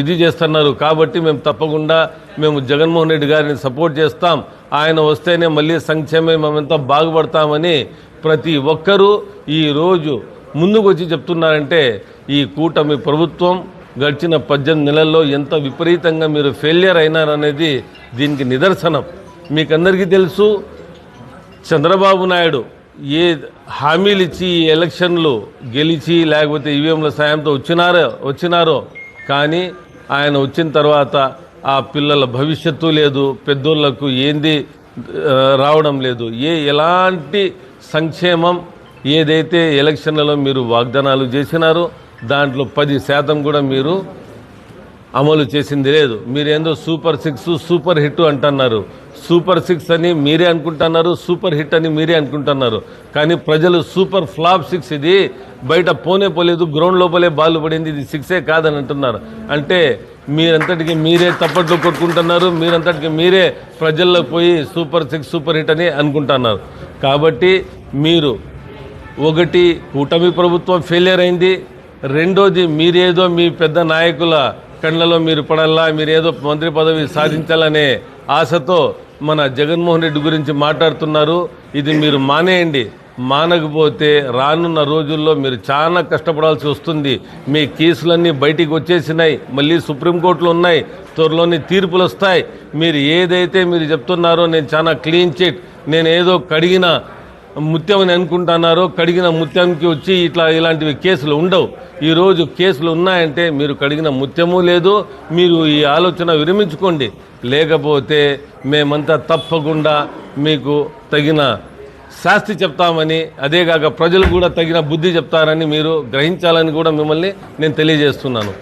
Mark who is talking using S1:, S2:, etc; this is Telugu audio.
S1: ఇది చేస్తున్నారు. కాబట్టి మేము తప్పకుండా మేము జగన్మోహన్ రెడ్డి గారిని సపోర్ట్ చేస్తాం. ఆయన వస్తేనే మళ్ళీ సంక్షేమే మేమంతా బాగుపడతామని ప్రతి ఒక్కరూ ఈరోజు ముందుకు వచ్చి చెప్తున్నారంటే ఈ కూటమి ప్రభుత్వం గడిచిన పద్దెనిమిది నెలల్లో ఎంత విపరీతంగా మీరు ఫెయిలియర్ అయినారనేది దీనికి నిదర్శనం. మీకందరికీ తెలుసు చంద్రబాబు నాయుడు ఏ హామీలు ఇచ్చి ఈ ఎలక్షన్లు గెలిచి లేకపోతే ఈవీఎంల సాయంతో వచ్చినారో వచ్చినారో కానీ ఆయన వచ్చిన తర్వాత ఆ పిల్లల భవిష్యత్తు లేదు పెద్దోళ్ళకు ఏంది రావడం లేదు. ఏ ఎలాంటి సంక్షేమం ఏదైతే ఎలక్షన్లలో మీరు వాగ్దానాలు చేసినారో దాంట్లో పది శాతం కూడా మీరు అమలు చేసింది లేదు. మీరేందో సూపర్ సిక్స్ సూపర్ హిట్ అంటున్నారు. సూపర్ సిక్స్ అని మీరే అనుకుంటున్నారు సూపర్ హిట్ అని మీరే అనుకుంటున్నారు. కానీ ప్రజలు సూపర్ ఫ్లాప్ సిక్స్ ఇది బయట పోనే పోలేదు గ్రౌండ్ లోపలే బాల్ పడింది ఇది సిక్సే కాదని అంటున్నారు. అంటే మీరంతటికి మీరే తప్పట్లు కొట్టుకుంటున్నారు మీరంతటికి మీరే ప్రజల్లో పోయి సూపర్ సిక్స్ సూపర్ హిట్ అని అనుకుంటున్నారు. కాబట్టి మీరు ఒకటి కూటమి ప్రభుత్వం ఫెయిలియర్ అయింది రెండోది మీరేదో మీ పెద్ద నాయకుల కళ్ళలో మీరు పడాలా మీరేదో మంత్రి పదవి సాధించాలనే ఆశతో మన జగన్మోహన్ రెడ్డి గురించి మాట్లాడుతున్నారు. ఇది మీరు మానేయండి. మానకపోతే రానున్న రోజుల్లో మీరు చాలా కష్టపడాల్సి వస్తుంది. మీ కేసులన్నీ బయటికి వచ్చేసినాయి. మళ్ళీ సుప్రీంకోర్టులు ఉన్నాయి. త్వరలోని తీర్పులు వస్తాయి. మీరు ఏదైతే మీరు చెప్తున్నారో నేను చాలా క్లీన్ చిట్. నేను ఏదో కడిగిన ముత్యం అని అనుకుంటున్నారో కడిగిన ముత్యంకి వచ్చి ఇట్లా ఇలాంటివి కేసులు ఉండవు. ఈరోజు కేసులు ఉన్నాయంటే మీరు కడిగిన ముత్యము లేదు మీరు ఈ ఆలోచన విరమించుకోండి. లేకపోతే మేమంతా తప్పకుండా మీకు తగిన శాస్తి చెప్తామని అదేగాక ప్రజలు కూడా తగిన బుద్ధి చెప్తారని మీరు గ్రహించాలని కూడా మిమ్మల్ని నేను తెలియజేస్తున్నాను.